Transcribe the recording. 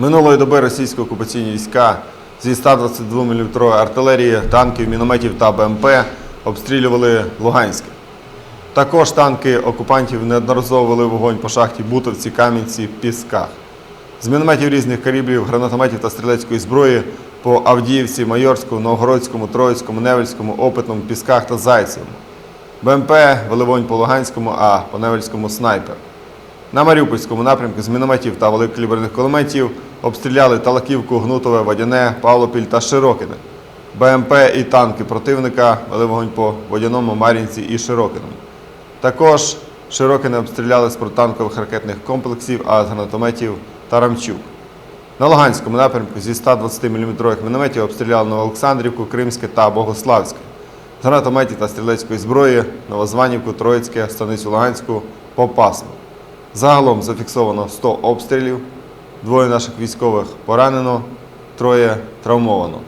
Минулої доби російські окупаційні війська зі 122 мм артилерії, танків, мінометів та БМП обстрілювали Луганське. Також танки окупантів неодноразово вели вогонь по шахті Бутовці, Кам'янці, Пісках. З мінометів різних калібрів, гранатометів та стрілецької зброї по Авдіївці, Майорську, Новгородському, Троїцькому, Невельському, Опитному, Пісках та Зайцевому. БМП вели вогонь по Луганському, а по Невельському снайпер. На Маріупольському напрямку з мінометів та великокаліберних кулеметів обстріляли Талаківку, Гнутове, Водяне, Павлопіль та Широкине. БМП і танки противника вели вогонь по Водяному, Мар'їнці і Широкиному. Також Широкине обстріляли з протитанкових ракетних комплексів, а з гранатометів Тарамчук. На Луганському напрямку зі 120 мм мінометів обстріляли Новоолександрівку, Кримське та Богославське. З гранатометів та стрілецької зброї Новозванівку, Троїцьке, Станицю Луганську, Попасну. Загалом зафіксовано 100 обстрілів, двоє наших військових поранено, троє травмовано.